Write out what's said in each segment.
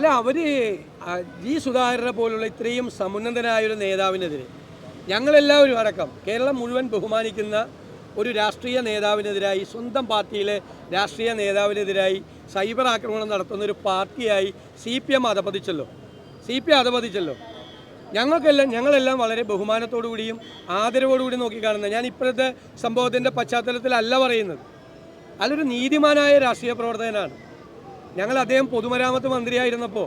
അല്ല അവർ ജി സുധാകരനെ പോലുള്ള ഇത്രയും സമുന്നതനായ ഒരു നേതാവിനെതിരെ ഞങ്ങളെല്ലാവരും അടക്കം കേരളം മുഴുവൻ ബഹുമാനിക്കുന്ന ഒരു രാഷ്ട്രീയ നേതാവിനെതിരായി സ്വന്തം പാർട്ടിയിലെ രാഷ്ട്രീയ നേതാവിനെതിരായി സൈബർ ആക്രമണം നടത്തുന്ന ഒരു പാർട്ടിയായി സി പി എം അധപതിച്ചല്ലോ. സി പി അധപതിച്ചല്ലോ. ഞങ്ങൾക്കെല്ലാം ഞങ്ങളെല്ലാം വളരെ ബഹുമാനത്തോടു കൂടിയും ആദരവോടുകൂടി നോക്കിക്കാണുന്നത് ഞാൻ ഇപ്പോഴത്തെ സംഭവത്തിന്റെ പശ്ചാത്തലത്തിലല്ല പറയുന്നത്. അതൊരു നീതിമാനായ രാഷ്ട്രീയ പ്രവർത്തകനാണ്. ഞങ്ങൾ അദ്ദേഹം പൊതുമരാമത്ത് മന്ത്രിയായിരുന്നപ്പോൾ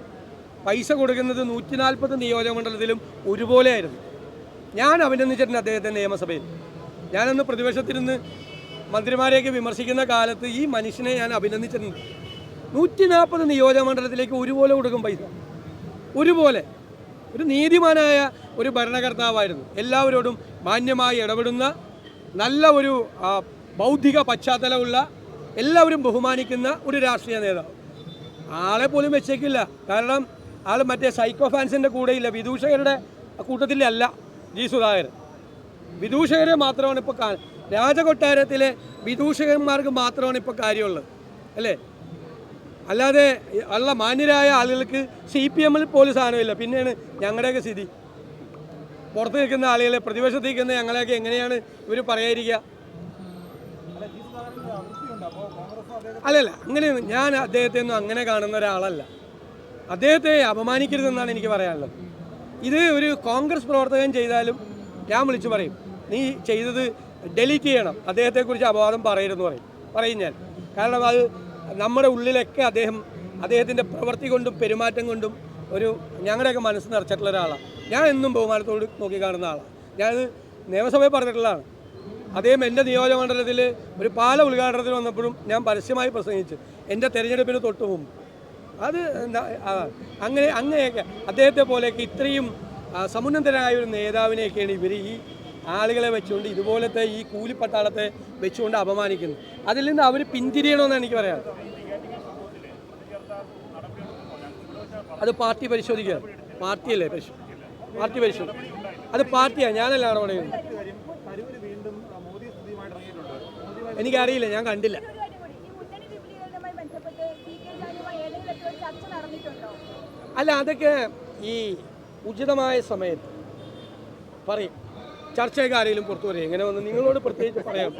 പൈസ കൊടുക്കുന്നത് നൂറ്റി നാൽപ്പത് നിയോജകമണ്ഡലത്തിലും ഒരുപോലെയായിരുന്നു. ഞാൻ അഭിനന്ദിച്ചിട്ടുണ്ട് അദ്ദേഹത്തെ നിയമസഭയിൽ. ഞാനന്ന് പ്രതിപക്ഷത്തിരുന്ന് മന്ത്രിമാരെയൊക്കെ വിമർശിക്കുന്ന കാലത്ത് ഈ മനുഷ്യനെ ഞാൻ അഭിനന്ദിച്ചിട്ടുണ്ട് നൂറ്റി നാൽപ്പത് നിയോജകമണ്ഡലത്തിലേക്ക് ഒരുപോലെ കൊടുക്കും പൈസ. ഒരുപോലെ. ഒരു നീതിമാനായ ഒരു ഭരണകർത്താവായിരുന്നു. എല്ലാവരോടും മാന്യമായി ഇടപെടുന്ന നല്ല ഒരു ബൗദ്ധിക പശ്ചാത്തലമുള്ള എല്ലാവരും ബഹുമാനിക്കുന്ന ഒരു രാഷ്ട്രീയ നേതാവ്. ആളെ പോലും വെച്ചേക്കില്ല. കാരണം ആൾ മറ്റേ സൈക്കോ ഫാൻസിന്റെ കൂടെയില്ല. വിദൂഷകരുടെ കൂട്ടത്തിലല്ല ജി സുധാകരൻ. വിദൂഷകരെ മാത്രമാണ് ഇപ്പോൾ കാ രാജകൊട്ടാരത്തിലെ വിദൂഷകന്മാർക്ക് മാത്രമാണ് ഇപ്പോൾ കാര്യമുള്ളത്. അല്ലേ? അല്ലാതെ ഉള്ള മാന്യരായ ആളുകൾക്ക് സി പി എമ്മിൽ പോലും സാധനമില്ല പിന്നെയാണ് ഞങ്ങളുടെയൊക്കെ സ്ഥിതി. പുറത്ത് നിൽക്കുന്ന ആളുകളെ പ്രതിപക്ഷത്ത് നിൽക്കുന്ന ഞങ്ങളെയൊക്കെ എങ്ങനെയാണ് ഇവർ പറയാതിരിക്കുക? അല്ലല്ല അങ്ങനെ ഞാൻ അദ്ദേഹത്തെ ഒന്നും അങ്ങനെ കാണുന്ന ഒരാളല്ല. അദ്ദേഹത്തെ അപമാനിക്കരുതെന്നാണ് എനിക്ക് പറയാനുള്ളത്. ഇത് ഒരു കോൺഗ്രസ് പ്രവർത്തകൻ ചെയ്താലും ഞാൻ വിളിച്ചു പറയും നീ ചെയ്തത് ഡെലീറ്റ് ചെയ്യണം. അദ്ദേഹത്തെക്കുറിച്ച് അപവാദം പറയരുതെന്ന് പറയും. പറയും ഞാൻ. കാരണം അത് നമ്മുടെ ഉള്ളിലൊക്കെ അദ്ദേഹം അദ്ദേഹത്തിന്റെ പ്രവൃത്തി കൊണ്ടും പെരുമാറ്റം കൊണ്ടും ഒരു ഞങ്ങളുടെയൊക്കെ മനസ്സ് നിറച്ചിട്ടുള്ള ഒരാളാണ് ഞാൻ എന്നും ബഹുമാനത്തോട് നോക്കി കാണുന്ന ആളാണ് ഞാനത് നിയമസഭയിൽ പറഞ്ഞിട്ടുള്ളതാണ്. അദ്ദേഹം എന്റെ നിയോജകമണ്ഡലത്തിൽ ഒരു പാല ഉദ്ഘാടനത്തിന് വന്നപ്പോഴും ഞാൻ പരസ്യമായി പ്രസംഗിച്ചു. എന്റെ തെരഞ്ഞെടുപ്പിന് തൊട്ട് മുമ്പ്. അത് അങ്ങനെ അങ്ങനെയൊക്കെ. അദ്ദേഹത്തെ പോലെയൊക്കെ ഇത്രയും സമുന്നതരായ ഒരു നേതാവിനെയൊക്കെയാണ് ഇവർ ഈ ആളുകളെ വെച്ചുകൊണ്ട് ഇതുപോലത്തെ ഈ കൂലിപ്പട്ടാളത്തെ വെച്ചുകൊണ്ട് അപമാനിക്കുന്നത് അതിൽ നിന്ന് അവർ പിന്തിരിയണമെന്നാണ് എനിക്ക് പറയാം അത് പാർട്ടി പരിശോധിക്കുക. പാർട്ടിയല്ലേ? പരിശോ പാർട്ടി പരിശോധിക്കും അത് പാർട്ടിയാണ് ഞാനല്ല നടപടി എനിക്കറിയില്ല ഞാൻ കണ്ടില്ല ഒരു കാര്യം കൂടി. ഈ മുന്നണി വിപുലീകരണവുമായി ബന്ധപ്പെട്ട് സി കെ ജാനുമായി ഏതെങ്കിലും തരത്തിലുള്ള ഞാൻ കണ്ടില്ല. അല്ല അതൊക്കെ ഈ ഉചിതമായ സമയത്ത് പറയും. ചർച്ചയൊക്കെ ആരെങ്കിലും പുറത്തു പറയും എങ്ങനെ വന്ന് നിങ്ങളോട് പ്രത്യേകിച്ച് പറയാം.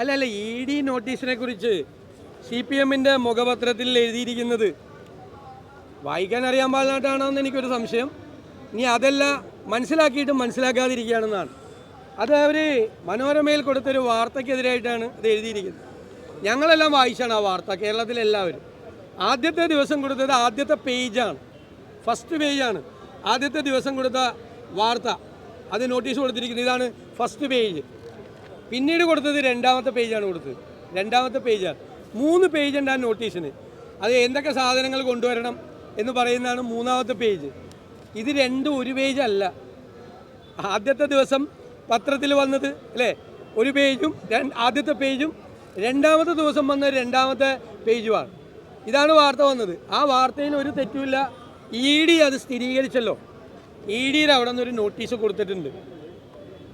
അല്ല അല്ല ഇ ഡി നോട്ടീസിനെ കുറിച്ച് സി പി എമ്മിന്റെ മുഖപത്രത്തിൽ എഴുതിയിരിക്കുന്നത്. വായിക്കാൻ അറിയാൻ പാടില്ലാട്ടാണോ എന്ന് എനിക്കൊരു സംശയം. ഇനി അതല്ല മനസ്സിലാക്കിയിട്ടും മനസ്സിലാക്കാതിരിക്കുകയാണെന്നാണ്. അത് അവർ മനോരമയിൽ കൊടുത്തൊരു വാർത്തയ്ക്കെതിരായിട്ടാണ് ഇത് എഴുതിയിരിക്കുന്നത്. ഞങ്ങളെല്ലാം വായിച്ചാണ് ആ വാർത്ത കേരളത്തിലെല്ലാവരും ആദ്യത്തെ ദിവസം കൊടുത്തത് ആദ്യത്തെ പേജാണ്. ഫസ്റ്റ് പേജാണ്. ആദ്യത്തെ ദിവസം കൊടുത്ത വാർത്ത. അത് നോട്ടീസ് കൊടുത്തിരിക്കുന്നത്. ഇതാണ് ഫസ്റ്റ് പേജ്. പിന്നീട് കൊടുത്തത് രണ്ടാമത്തെ പേജാണ് കൊടുത്തത്. രണ്ടാമത്തെ പേജാണ്. മൂന്ന് പേജ് ഉണ്ട് ആ നോട്ടീസിന്. അത് എന്തൊക്കെ സാധനങ്ങൾ കൊണ്ടുവരണം എന്ന് പറയുന്നതാണ് മൂന്നാമത്തെ പേജ്. ഇത് രണ്ടും ഒരു പേജ് അല്ല ആദ്യത്തെ ദിവസം പത്രത്തിൽ വന്നത് അല്ലേ? ഒരു പേജും ആദ്യത്തെ പേജും രണ്ടാമത്തെ ദിവസം വന്ന രണ്ടാമത്തെ പേജുമാണ്. ഇതാണ് വാർത്ത വന്നത്. ആ വാർത്തയിൽ ഒരു തെറ്റുമില്ല. ഇ ഡി അത് സ്ഥിരീകരിച്ചല്ലോ. ഇ ഡിയിൽ അവിടെ നിന്നൊരു നോട്ടീസ് കൊടുത്തിട്ടുണ്ട്.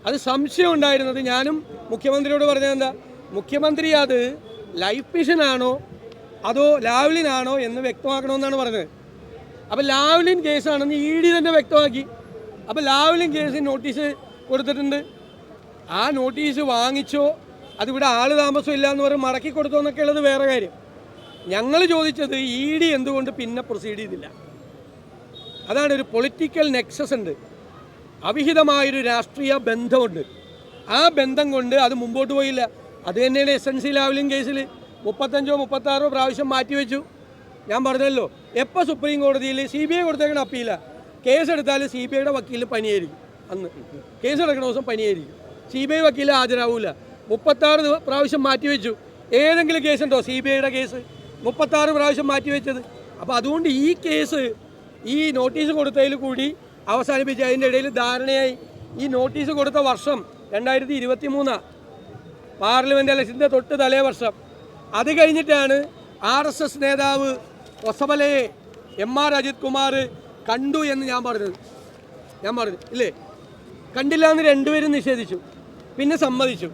അത് സംശയം ഉണ്ടായിരുന്നത് ഞാനും മുഖ്യമന്ത്രിയോട് പറഞ്ഞത് എന്താ? മുഖ്യമന്ത്രി അത് ലൈഫ് മിഷനാണോ അതോ ലാവ്ലിനാണോ എന്ന് വ്യക്തമാക്കണമെന്നാണ് പറഞ്ഞത്. അപ്പോൾ ലാവ്ലിൻ കേസാണെന്ന് ഇ ഡി തന്നെ വ്യക്തമാക്കി. അപ്പോൾ ലാവ്ലിൻ കേസ് നോട്ടീസ് കൊടുത്തിട്ടുണ്ട്. ആ നോട്ടീസ് വാങ്ങിച്ചോ അതിവിടെ ആൾ താമസം ഇല്ല എന്ന് പറഞ്ഞ് മടക്കി കൊടുത്തോ എന്നൊക്കെ ഉള്ളത് വേറെ കാര്യം. ഞങ്ങൾ ചോദിച്ചത് ഇ ഡി എന്തുകൊണ്ട് പിന്നെ പ്രൊസീഡ് ചെയ്തില്ല? അതാണ് ഒരു പൊളിറ്റിക്കൽ നെക്സസ് ഉണ്ട്. അവിഹിതമായൊരു രാഷ്ട്രീയ ബന്ധമുണ്ട്. ആ ബന്ധം കൊണ്ട് അത് മുമ്പോട്ട് പോയില്ല. അത് തന്നെയാണ് എസ് എൻ സി ലാവലിംഗ് കേസിൽ മുപ്പത്തഞ്ചോ മുപ്പത്താറോ പ്രാവശ്യം മാറ്റിവെച്ചു ഞാൻ പറഞ്ഞല്ലോ എപ്പോൾ സുപ്രീം കോടതിയിൽ സി ബി ഐ കൊടുത്തേക്കണ അപ്പീല? കേസെടുത്താൽ സി ബി ഐയുടെ വക്കീൽ പനിയായിരിക്കും അന്ന്. കേസ് എടുക്കണ ദിവസം പനിയായിരിക്കും. സി ബി ഐ വക്കീൽ ഹാജരാവില്ല മുപ്പത്താറ് പ്രാവശ്യം മാറ്റിവെച്ചു ഏതെങ്കിലും കേസുണ്ടോ സി ബി ഐയുടെ കേസ്? മുപ്പത്താറ് പ്രാവശ്യം മാറ്റിവെച്ചത് അപ്പോൾ അതുകൊണ്ട് ഈ കേസ് ഈ നോട്ടീസ് കൊടുത്തതിൽ കൂടി അവസാനിപ്പിച്ച് അതിന്റെ ഇടയിൽ ധാരണയായി. ഈ നോട്ടീസ് കൊടുത്ത വർഷം രണ്ടായിരത്തി ഇരുപത്തി മൂന്നാണ് പാർലമെന്റ് ഇലക്ഷന്റെ തൊട്ട് തലേ വർഷം. അത് കഴിഞ്ഞിട്ടാണ് ആർ എസ് എസ് നേതാവ് ഒസമലയെ എം ആർ അജിത് കുമാർ കണ്ടു എന്ന് ഞാൻ പറഞ്ഞത്. ഞാൻ പറഞ്ഞു ഇല്ലേ? കണ്ടില്ല എന്ന് രണ്ടുപേരും നിഷേധിച്ചു. പിന്നെ സമ്മതിച്ചു.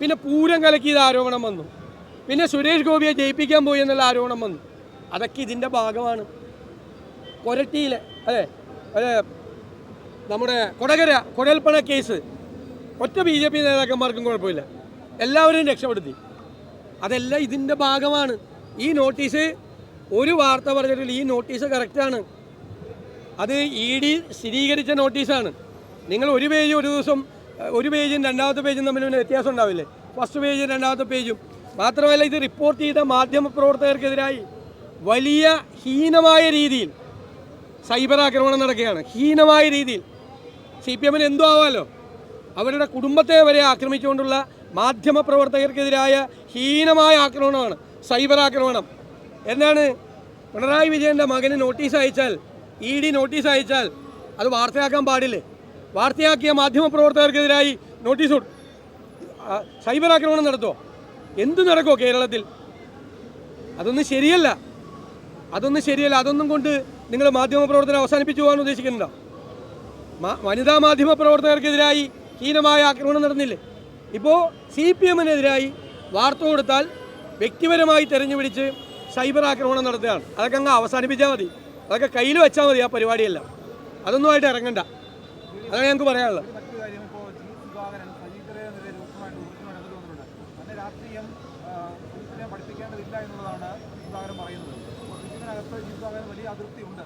പിന്നെ പൂരം കലക്കിയത് ആരോപണം വന്നു. പിന്നെ സുരേഷ് ഗോപിയെ ജയിപ്പിക്കാൻ പോയി എന്നുള്ള ആരോപണം വന്നു. അതൊക്കെ ഇതിന്റെ ഭാഗമാണ്. കൊരട്ടിയിലെ അതെ അതെ നമ്മുടെ കൊടകര കുഴൽപ്പണ കേസ്. ഒറ്റ ബി ജെ പി നേതാക്കന്മാർക്കും കുഴപ്പമില്ല. എല്ലാവരെയും രക്ഷപ്പെടുത്തി. അതെല്ലാം ഇതിന്റെ ഭാഗമാണ്. ഈ നോട്ടീസ് ഒരു വാർത്ത പറഞ്ഞിട്ടില്ല. ഈ നോട്ടീസ് കറക്റ്റാണ് അത് ഇ ഡി സ്ഥിരീകരിച്ച നോട്ടീസാണ്. നിങ്ങൾ ഒരു പേജ് ഒരു ദിവസം ഒരു പേജും രണ്ടാമത്തെ പേജും തമ്മിൽ പിന്നെ വ്യത്യാസം ഉണ്ടാവില്ലേ? ഫസ്റ്റ് പേജും രണ്ടാമത്തെ പേജും. മാത്രമല്ല ഇത് റിപ്പോർട്ട് ചെയ്ത മാധ്യമ പ്രവർത്തകർക്കെതിരായി വലിയ ഹീനമായ രീതിയിൽ സൈബർ ആക്രമണം നടക്കുകയാണ്. ഹീനമായ രീതിയിൽ. സി പി എമ്മിന് എന്തോ ആവാമല്ലോ അവരുടെ കുടുംബത്തെ വരെ ആക്രമിച്ചുകൊണ്ടുള്ള മാധ്യമ പ്രവർത്തകർക്കെതിരായ ഹീനമായ ആക്രമണമാണ് സൈബർ ആക്രമണം. എന്താണ്? പിണറായി വിജയന്റെ മകന് നോട്ടീസ് അയച്ചാൽ ഇ ഡി നോട്ടീസ് അയച്ചാൽ അത് വാർത്തയാക്കാൻ പാടില്ലേ? വാർത്തയാക്കിയ മാധ്യമ പ്രവർത്തകർക്കെതിരായി നോട്ടീസ് സൈബർ ആക്രമണം നടത്തുമോ എന്തു നടക്കുമോ കേരളത്തിൽ? അതൊന്നും ശരിയല്ല. അതൊന്നും ശരിയല്ല. അതൊന്നും കൊണ്ട് നിങ്ങൾ മാധ്യമപ്രവർത്തനം അവസാനിപ്പിച്ചു പോകാൻ ഉദ്ദേശിക്കുന്നുണ്ടോ? വനിതാ മാധ്യമ പ്രവർത്തകർക്കെതിരായി ഹീനമായ ആക്രമണം നടന്നില്ലേ? ഇപ്പോൾ സി പി എമ്മിനെതിരായി വാർത്ത കൊടുത്താൽ വ്യക്തിപരമായി തെരഞ്ഞുപിടിച്ച് സൈബർ ആക്രമണം നടത്തുകയാണ്. അതൊക്കെ അങ്ങ് അവസാനിപ്പിച്ചാൽ മതി. അതൊക്കെ കയ്യിൽ വെച്ചാൽ മതി ആ പരിപാടിയെല്ലാം. അതൊന്നുമായിട്ട് ഇറങ്ങണ്ട. അതാണ് ഞങ്ങൾക്ക് പറയാനുള്ളത്. പഠിപ്പിക്കേണ്ടതില്ല എന്നുള്ളതാണ് പറയുന്നത്. വലിയ അതൃപ്തിയുണ്ട്.